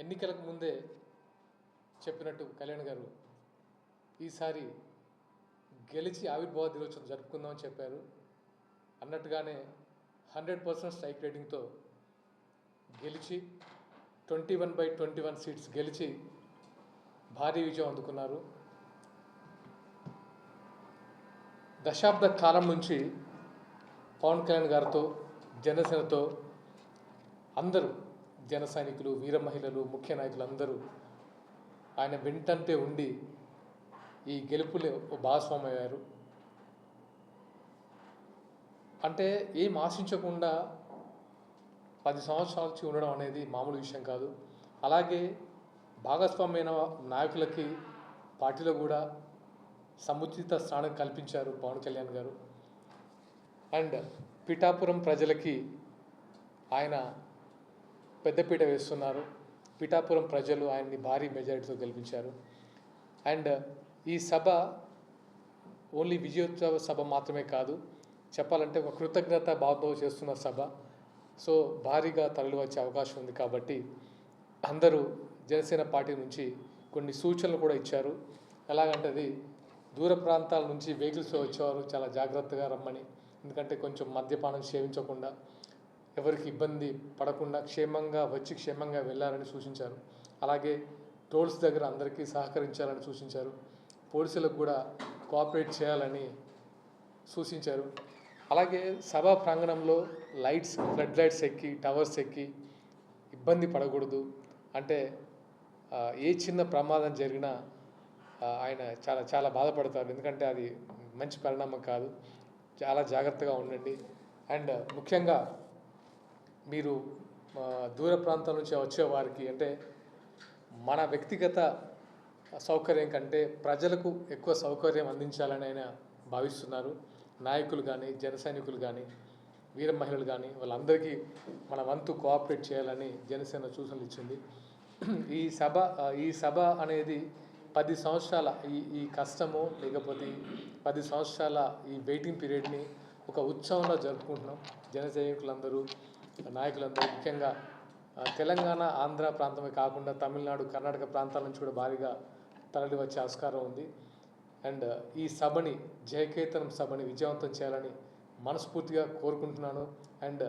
ఎన్నికలకు ముందే చెప్పినట్టు కళ్యాణ్ గారు ఈసారి గెలిచి ఆవిర్భావ దినోత్సవం జరుపుకుందామని చెప్పారు. అన్నట్టుగానే హండ్రెడ్ పర్సెంట్ స్ట్రైక్ రేటింగ్తో గెలిచి twenty one by twenty one seats గెలిచి భారీ విజయం అందుకున్నారు. దశాబ్ద కాలం నుంచి పవన్ కళ్యాణ్ గారితో జనసేనతో అందరూ జన సైనికులు వీర మహిళలు ముఖ్య నాయకులు అందరూ ఆయన వెంటంటే ఉండి ఈ గెలుపులో భాగస్వామయ్యారు అంటే ఏం ఆశించకుండా పది సంవత్సరాల నుంచి ఉండడం అనేది మామూలు విషయం కాదు. అలాగే భాగస్వామ్యమైన నాయకులకి పార్టీలో కూడా సముచిత స్థానం కల్పించారు పవన్ కళ్యాణ్ గారు. అండ్ పిఠాపురం ప్రజలకి ఆయన పెద్దపీట వేస్తున్నారు. పిఠాపురం ప్రజలు ఆయన్ని భారీ మెజారిటీతో గెలిపించారు. అండ్ ఈ సభ ఓన్లీ విజయోత్సవ సభ మాత్రమే కాదు చెప్పాలంటే ఒక కృతజ్ఞత భావంతో చేస్తున్న సభ. సో భారీగా తరలి వచ్చే అవకాశం ఉంది కాబట్టి అందరూ జనసేన పార్టీ నుంచి కొన్ని సూచనలు కూడా ఇచ్చారు. ఎలాగంటే అది దూర ప్రాంతాల నుంచి వెహికల్స్ వచ్చేవారు చాలా జాగ్రత్తగా రమ్మని. ఎందుకంటే కొంచెం మద్యపానం సేవించకుండా ఎవరికి ఇబ్బంది పడకుండా క్షేమంగా వచ్చి క్షేమంగా వెళ్ళాలని సూచించారు. అలాగే టోల్స్ దగ్గర అందరికీ సహకరించాలని సూచించారు. పోలీసులకు కూడా కోఆపరేట్ చేయాలని సూచించారు. అలాగే సభా ప్రాంగణంలో లైట్స్ ఫ్లడ్ లైట్స్ ఎక్కి టవర్స్ ఎక్కి ఇబ్బంది పడకూడదు. అంటే ఏ చిన్న ప్రమాదం జరిగినా ఆయన చాలా చాలా బాధపడతారు. ఎందుకంటే అది మంచి పరిణామం కాదు. చాలా జాగ్రత్తగా ఉండండి. అండ్ ముఖ్యంగా మీరు దూర ప్రాంతాల నుంచి వచ్చే వారికి అంటే మన వ్యక్తిగత సౌకర్యం కంటే ప్రజలకు ఎక్కువ సౌకర్యం అందించాలని ఆయన భావిస్తున్నారు. నాయకులు కానీ జన సైనికులు కానీ వీర మహిళలు కానీ వాళ్ళందరికీ మన వంతు కోఆపరేట్ చేయాలని జనసేన సూచనలు ఇచ్చింది. ఈ సభ ఈ సభ అనేది పది సంవత్సరాల ఈ ఈ కష్టము లేకపోతే పది సంవత్సరాల ఈ వెయిటింగ్ పీరియడ్ని ఒక ఉత్సవంలో జరుపుకుంటున్నాం. జన సైనికులందరూ నాయకులందరూ ముఖ్యంగా తెలంగాణ ఆంధ్ర ప్రాంతమే కాకుండా తమిళనాడు కర్ణాటక ప్రాంతాల నుంచి కూడా భారీగా తరలి వచ్చే ఆస్కారం ఉంది. అండ్ ఈ సభని జయకేతనం సభని విజయవంతం చేయాలని మనస్ఫూర్తిగా కోరుకుంటున్నాను. అండ్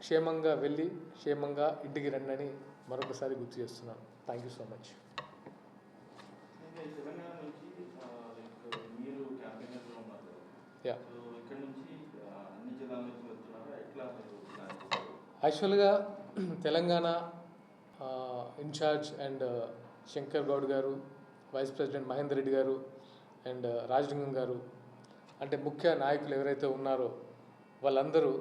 క్షేమంగా వెళ్ళి క్షేమంగా ఇంటికి రండి అని మరొకసారి గుర్తు చేస్తున్నాను. థ్యాంక్ యూ సో మచ్ అయితే తెలంగాణ నుంచి ఆ, లైక్ మీరు క్యాంపెయినర్లో ఉన్నారు కదా. యా సో ఇక్కడ నుంచి ఆ, అన్ని జిల్లాల నుంచి వెళ్తున్నారా ఎట్లా మీరు ప్లాన్ చేశారు? యాక్చువల్గా తెలంగాణ ఇన్ఛార్జ్ అండ్ శంకర్ గౌడ్ గారు వైస్ ప్రెసిడెంట్ మహేందర్ రెడ్డి గారు అండ్ రాజలింగం గారు అంటే ముఖ్య నాయకులు ఎవరైతే ఉన్నారో వాళ్ళందరూ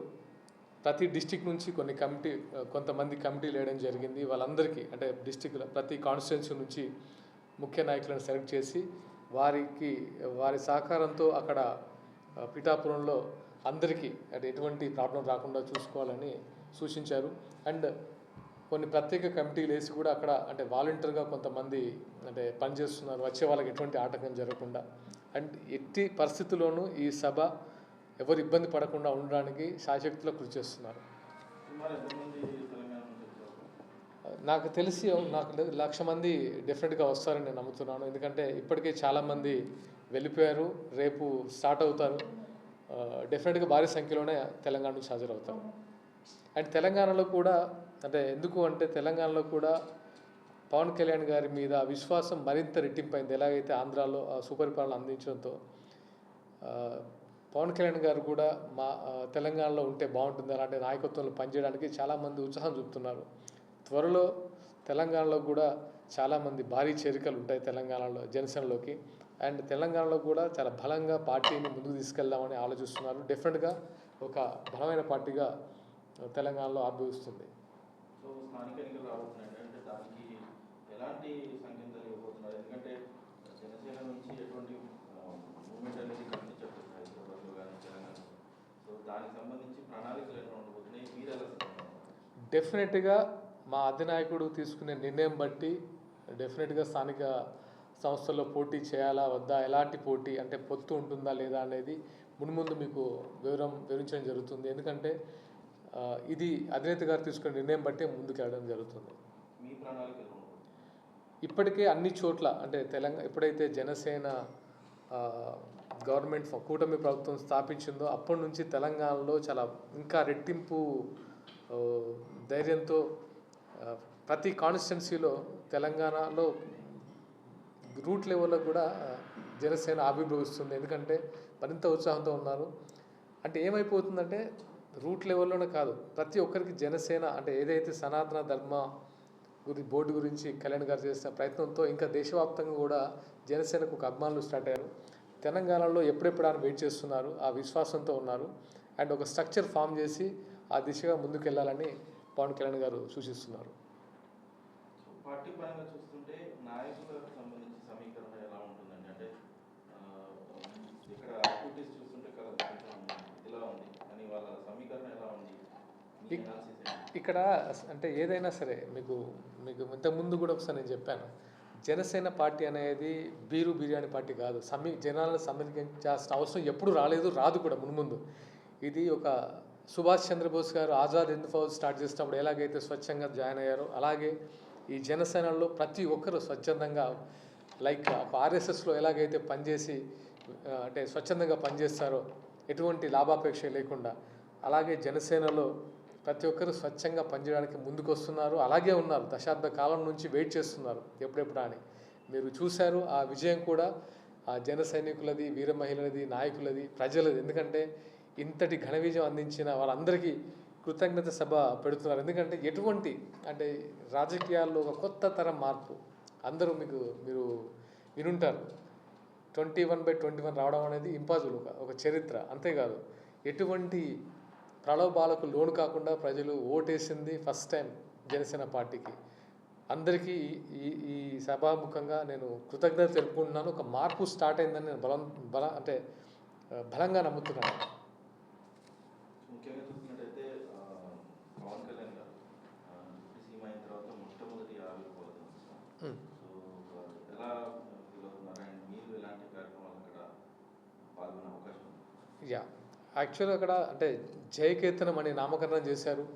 ప్రతి డిస్టిక్ నుంచి కొన్ని కమిటీ కొంతమంది కమిటీలు వేయడం జరిగింది. వాళ్ళందరికీ అంటే డిస్టిక్లో ప్రతి కాన్స్టిట్యున్సీ నుంచి ముఖ్య నాయకులను సెలెక్ట్ చేసి వారికి వారి సహకారంతో అక్కడ పిఠాపురంలో అందరికీ అంటే ఎటువంటి ప్రాబ్లం రాకుండా చూసుకోవాలని సూచించారు. అండ్ కొన్ని ప్రత్యేక కమిటీలు వేసి కూడా అక్కడ అంటే వాలంటీర్గా కొంతమంది అంటే పనిచేస్తున్నారు వచ్చే వాళ్ళకి ఎటువంటి ఆటంకం జరగకుండా. అండ్ ఎట్టి పరిస్థితుల్లోనూ ఈ సభ ఎవరు ఇబ్బంది పడకుండా ఉండడానికి శాశక్తిలో కృషి చేస్తున్నారు. నాకు తెలిసి నాకు లక్ష మంది డెఫినెట్గా వస్తారని నేను నమ్ముతున్నాను. ఎందుకంటే ఇప్పటికే చాలామంది వెళ్ళిపోయారు. రేపు స్టార్ట్ అవుతారు. డెఫినెట్గా భారీ సంఖ్యలోనే తెలంగాణ నుంచి హాజరవుతారు. అండ్ తెలంగాణలో కూడా అంటే ఎందుకు అంటే తెలంగాణలో కూడా పవన్ కళ్యాణ్ గారి మీద విశ్వాసం మరింత రెట్టింపైంది. ఎలాగైతే ఆంధ్రాలో సుపరిపాలన అందించడంతో పవన్ కళ్యాణ్ గారు కూడా మా తెలంగాణలో ఉంటే బాగుంటుంది అలాంటి నాయకత్వంలో పనిచేయడానికి చాలామంది ఉత్సాహం చూపుతున్నారు. త్వరలో తెలంగాణలో కూడా చాలామంది భారీ చేరికలు ఉంటాయి తెలంగాణలో జనసేనలోకి. అండ్ తెలంగాణలో కూడా చాలా బలంగా పార్టీని ముందుకు తీసుకెళ్దామని ఆలోచిస్తున్నారు. డెఫినెట్గా ఒక బలమైన పార్టీగా తెలంగాణలో ఆవిర్భవిస్తుంది ఉన్నారు? డెఫినెట్గా మా అధినాయకుడు తీసుకునే నిర్ణయం బట్టి డెఫినెట్గా స్థానిక సంస్థల్లో పోటీ చేయాలా వద్దా ఎలాంటి పోటీ అంటే పొత్తు ఉంటుందా లేదా అనేది మున్ముందు మీకు వివరం వివరించడం జరుగుతుంది. ఎందుకంటే ఇది అధినేత గారు తీసుకునే నిర్ణయం బట్టే ముందుకు వెళ్ళడం జరుగుతుంది ఇప్పటికే అన్ని చోట్ల అంటే తెలంగాణ ఎప్పుడైతే జనసేన గవర్నమెంట్ కూటమి ప్రభుత్వం స్థాపించిందో అప్పటి నుంచి తెలంగాణలో చాలా ఇంకా రెట్టింపు ధైర్యంతో ప్రతి కాన్స్టిట్యున్సీలో తెలంగాణలో రూట్ లెవెల్లో కూడా జనసేన ఆవిర్భవిస్తుంది ఎందుకంటే మరింత ఉత్సాహంతో ఉన్నారు. అంటే ఏమైపోతుందంటే రూట్ లెవెల్లోనే కాదు ప్రతి ఒక్కరికి జనసేన అంటే ఏదైతే సనాతన ధర్మ గురి బోర్డు గురించి కళ్యాణ్ గారు చేసిన ప్రయత్నంతో ఇంకా దేశవ్యాప్తంగా కూడా జనసేనకు ఒక అభిమానులు స్టార్ట్ అయ్యారు. తెలంగాణలో ఎప్పుడెప్పుడు ఆయన వెయిట్ చేస్తున్నారు ఆ విశ్వాసంతో ఉన్నారు. అండ్ ఒక స్ట్రక్చర్ ఫామ్ చేసి ఆ దిశగా ముందుకెళ్ళాలని పవన్ కళ్యాణ్ గారు సూచిస్తున్నారు. పార్టీ పరంగా చూస్తుంటే నాయకులకు సంబంధించి సమీకరణ ఎలా ఉంటుందండి అంటే ఆ, ఇక్కడ యాక్టివిటీస్ చూస్తుంటే కదా కొంచెం ఇలా ఉంది కానీ వాళ్ళ సమీకరణ ఎలా ఉంది మీ ఇక్- analysis ఏంటి? ఇక్కడ అంటే ఏదైనా సరే మీకు మీకు ఇంతకుముందు కూడా ఒకసారి నేను చెప్పాను. జనసేన పార్టీ అనేది బీరు బిర్యానీ పార్టీ కాదు. సమీ జనాలను సమీకరించాల్సిన అవసరం ఎప్పుడు రాలేదు రాదు కూడా మున్ముందు ఇది ఒక సుభాష్ చంద్రబోస్ గారు ఆజాద్ హింద్ ఫౌజ్ స్టార్ట్ చేసినప్పుడు ఎలాగైతే స్వచ్ఛంగా జాయిన్ అయ్యారో అలాగే ఈ జనసేనలో ప్రతి ఒక్కరు స్వచ్ఛందంగా లైక్ ఆర్ఎస్ఎస్లో ఎలాగైతే పనిచేసి అంటే స్వచ్ఛందంగా పనిచేస్తారో ఎటువంటి లాభాపేక్ష లేకుండా అలాగే జనసేనలో ప్రతి ఒక్కరు స్వచ్ఛంగా పనిచేయడానికి ముందుకు వస్తున్నారు అలాగే ఉన్నారు. దశాబ్ద కాలం నుంచి వెయిట్ చేస్తున్నారు. ఎప్పుడెప్పుడు అని. మీరు చూశారు ఆ విజయం కూడా ఆ జన సైనికులది వీర మహిళలది నాయకులది ప్రజలది. ఎందుకంటే ఇంతటి ఘన విజయం అందించిన వాళ్ళందరికీ కృతజ్ఞత సభ పెడుతున్నారు. ఎందుకంటే ఎటువంటి అంటే రాజకీయాల్లో ఒక కొత్త తరం మార్పు అందరూ మీకు మీరు వినుంటారు. Twenty one by twenty one రావడం అనేది ఇంపాసిబుల్ ఒక ఒక చరిత్ర. అంతేకాదు ఎటువంటి ప్రలోభాలకు లోను కాకుండా ప్రజలు ఓటేసింది ఫస్ట్ టైం జనసేన పార్టీకి. అందరికీ ఈ- ఈ సభాముఖంగా నేను కృతజ్ఞత తెలుపుకుంటున్నాను. ఒక మార్పు స్టార్ట్ అయిందని నేను బలం బల అంటే బలంగా నమ్ముతున్నాను. ముఖ్యంగా చూసుకున్నట్టయితే ఆ, పవన్ కళ్యాణ్ గారు ఆ, డిప్యూటీ సీఎం అయిన తర్వాత మొట్టమొదటి ఆవిర్భావం. సో ఆ, ఎలా ఫీల్ అవుతున్నారు అండ్ మీరు ఎలాంటి కార్యక్రమాలు అక్కడ పాల్గొనే అవకాశం ఉంది? యా. యాక్చువల్గా అక్కడ అంటే జయకేతనం అనే నామకరణం చేశారు.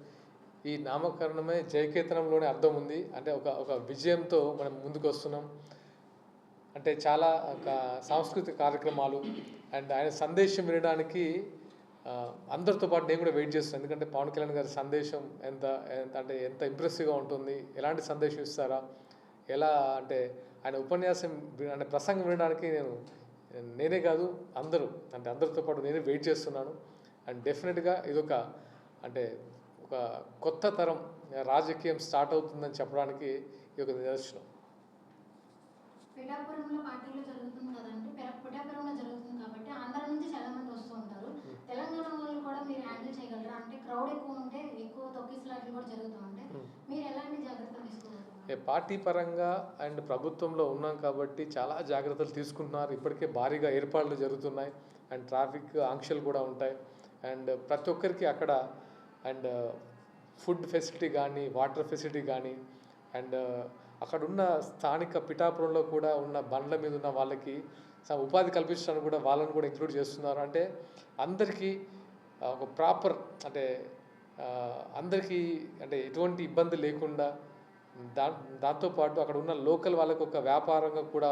ఈ నామకరణమే జయకేతనంలోనే అర్థం ఉంది. అంటే ఒక ఒక విజయంతో మనం ముందుకు వస్తున్నాం. అంటే చాలా ఒక సాంస్కృతిక కార్యక్రమాలు అండ్ ఆయన సందేశం వినడానికి అందరితో పాటు నేను కూడా వెయిట్ చేస్తాను. ఎందుకంటే పవన్ కళ్యాణ్ గారి సందేశం ఎంత ఎంత అంటే ఎంత ఇంప్రెసివ్గా ఉంటుంది. ఎలాంటి సందేశం ఇస్తారా? ఎలా అంటే ఆయన ఉపన్యాసం అంటే ప్రసంగం వినడానికి నేను నేనే కాదు అందరూ. అంటే అందరితో పాటు నేనే వెయిట్ చేస్తున్నాను. అండ్ డెఫినెట్గా ఇదొక అంటే ఒక కొత్త తరం రాజకీయం స్టార్ట్ అవుతుందని చెప్పడానికి ఇది ఒక నిదర్శనం. పిఠాపురంలో పార్టీలో జరుగుతుంది కదండి పిఠా- పిఠాపురంలో జరుగుతుంది కాబట్టి ఆంధ్ర నుంచి చాలా మంది వస్తూ ఉంటారు. తెలంగాణ వాళ్ళు కూడా మీరు హ్యాండిల్ చేయగలరా? అంటే క్రౌడ్ ఎక్కువ ఉంటే ఎక్కువ తొక్కిసలాట్లు కూడా జరుగుతూ ఉంటాయి Hmm. మీరు ఎలాంటి జాగ్రత్తలు తీసుకోగలుగుతారు ఏ పార్టీ పరంగా అండ్ ప్రభుత్వంలో ఉన్నాం కాబట్టి చాలా జాగ్రత్తలు తీసుకుంటున్నారు. ఇప్పటికే భారీగా ఏర్పాట్లు జరుగుతున్నాయి. అండ్ ట్రాఫిక్ ఆంక్షలు కూడా ఉంటాయి. అండ్ ప్రతి ఒక్కరికి అక్కడ అండ్ ఫుడ్ ఫెసిలిటీ కానీ వాటర్ ఫెసిలిటీ కానీ అండ్ అక్కడ ఉన్న స్థానిక పిఠాపురంలో కూడా ఉన్న బండ్ల మీద ఉన్న వాళ్ళకి ఉపాధి కల్పించడానికి కూడా వాళ్ళని కూడా ఇంక్లూడ్ చేస్తున్నారు. అంటే అందరికీ ఒక ప్రాపర్ అంటే అందరికీ అంటే ఎటువంటి ఇబ్బంది లేకుండా దా దాంతోపాటు అక్కడ ఉన్న లోకల్ వాళ్ళకు ఒక వ్యాపారంగా కూడా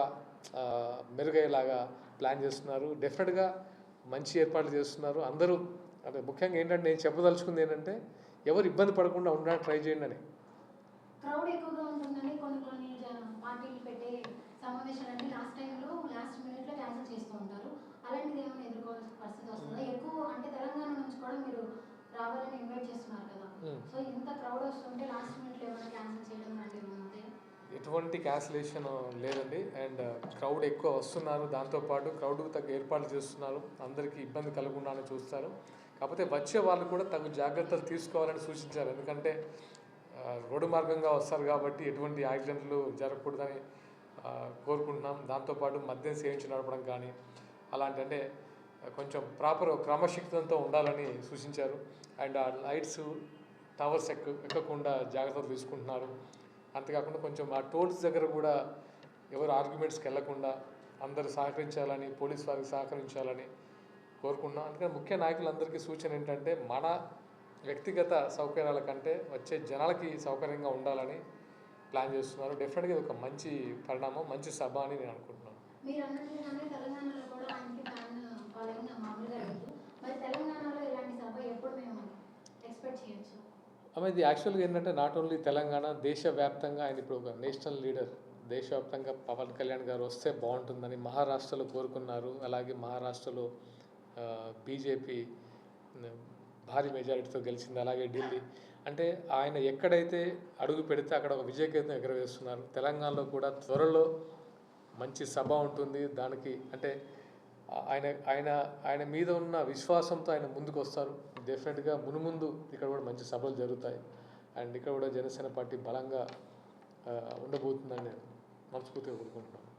మెరుగయ్యేలాగా ప్లాన్ చేస్తున్నారు. డెఫినెట్గా మంచి ఏర్పాట్లు చేస్తున్నారు. అందరూ అంటే ముఖ్యంగా ఏంటంటే నేను చెప్పదలుచుకుంది ఏంటంటే ఎవరు ఇబ్బంది పడకుండా ఉండడానికి ట్రై చేయండి అని. క్రౌడ్ ఎక్కువగా ఉంటుందని కొన్ని కొన్ని పార్టీలు పెట్టే లాస్ట్ టైంలో లాస్ట్ మినిట్లో క్యాన్సిల్ చేస్తూ ఉంటారు. అలాంటిది ఏమైనా ఎదుర్కోవాల్సిన పరిస్థితి వస్తుందా? ఎక్కువ అంటే తెలంగాణ నుంచి కూడా మీరు రావాలని ఇన్వైట్ సో ఇంత క్రౌడ్ వస్తుంటే లాస్ట్ మినిట్లో ఏమైనా క్యాన్సిల్ చేయడం లాంటివి ఉంటాయా ఎటువంటి క్యాన్సిలేషన్ లేదండి. అండ్ క్రౌడ్ ఎక్కువ వస్తున్నారు. దాంతోపాటు క్రౌడ్కు తగ్గ ఏర్పాట్లు చేస్తున్నారు. అందరికీ ఇబ్బంది కలగకుండా చూస్తారు. కాకపోతే వచ్చే వాళ్ళు కూడా తగు జాగ్రత్తలు తీసుకోవాలని సూచించారు. ఎందుకంటే రోడ్డు మార్గంగా వస్తారు కాబట్టి ఎటువంటి యాక్సిడెంట్లు జరగకూడదని కోరుకుంటున్నాం. దాంతోపాటు మద్యం సేవించి నడపడం కానీ అలాంటి అంటే కొంచెం ప్రాపర్ క్రమశిక్షణతో ఉండాలని సూచించారు. అండ్ ఆ లైట్స్ టవర్స్ ఎక్క ఎక్కకుండా జాగ్రత్తలు తీసుకుంటున్నారు. అంతేకాకుండా కొంచెం ఆ టోల్స్ దగ్గర కూడా ఎవరు ఆర్గ్యుమెంట్స్కి వెళ్ళకుండా అందరు సహకరించాలని పోలీస్ వారికి సహకరించాలని కోరుకున్నాం అందుకని ముఖ్య నాయకులందరికీ సూచన ఏంటంటే మన వ్యక్తిగత సౌకర్యాల కంటే వచ్చే జనాలకి సౌకర్యంగా ఉండాలని ప్లాన్ చేస్తున్నారు. డెఫినెట్గా ఇది ఒక మంచి పరిణామం మంచి సభ అని నేను అనుకుంటున్నాను. తెలంగాణలో మరి తెలంగాణలో ఇలాంటి సభ ఎప్పుడు మేము ఎక్స్పెక్ట్ చేయొచ్చు? ఆమె ఇది యాక్చువల్గా ఏంటంటే నాట్ ఓన్లీ తెలంగాణ దేశవ్యాప్తంగా ఆయన ఇప్పుడు ఒక నేషనల్ లీడర్ దేశవ్యాప్తంగా పవన్ కళ్యాణ్ గారు వస్తే బాగుంటుందని మహారాష్ట్రలో కోరుకున్నారు. అలాగే మహారాష్ట్రలో బీజేపీ భారీ మెజారిటీతో గెలిచింది. అలాగే ఢిల్లీ. అంటే ఆయన ఎక్కడైతే అడుగు పెడితే అక్కడ ఒక విజయకేతం ఎగరవేస్తున్నారు. తెలంగాణలో కూడా త్వరలో మంచి సభ ఉంటుంది. దానికి అంటే ఆయన ఆయన ఆయన మీద ఉన్న విశ్వాసంతో ఆయన ముందుకు వస్తారు డెఫినెట్గా మునుముందు ఇక్కడ కూడా మంచి సభలు జరుగుతాయి. అండ్ ఇక్కడ కూడా జనసేన పార్టీ బలంగా ఉండబోతుందని నేను మనస్ఫూర్తిగా కోరుకుంటున్నాను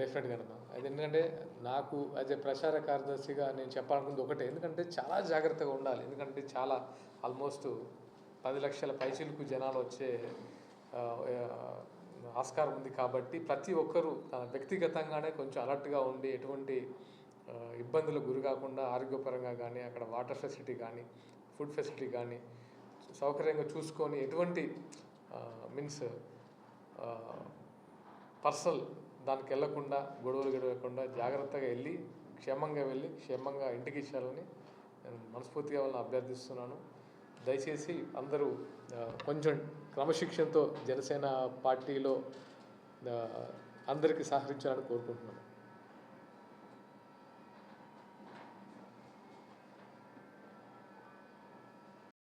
డెఫినెట్గా అమ్మా అది ఎందుకంటే నాకు యాజ్ ఏ ప్రచార కార్యదర్శిగా నేను చెప్పాలనుకుంది ఒకటే. ఎందుకంటే చాలా జాగ్రత్తగా ఉండాలి. ఎందుకంటే చాలా ఆల్మోస్ట్ పది లక్షల పైచిలకు జనాలు వచ్చే ఆస్కారం ఉంది కాబట్టి ప్రతి ఒక్కరూ తన వ్యక్తిగతంగానే కొంచెం అలర్ట్గా ఉండి ఎటువంటి ఇబ్బందులకు గురి కాకుండా ఆరోగ్యపరంగా కానీ అక్కడ వాటర్ ఫెసిలిటీ కానీ ఫుడ్ ఫెసిలిటీ కానీ సౌకర్యంగా చూసుకొని ఎటువంటి మీన్స్ పర్సనల్ దానికి వెళ్ళకుండా గొడవలు గడవకుండా జాగ్రత్తగా వెళ్ళి క్షేమంగా వెళ్ళి క్షేమంగా ఇంటికి ఇచ్చారని నేను మనస్ఫూర్తిగా వాళ్ళని అభ్యర్థిస్తున్నాను. దయచేసి అందరూ కొంచెం క్రమశిక్షణతో జనసేన పార్టీలో అందరికీ సహకరించాలని కోరుకుంటున్నాను.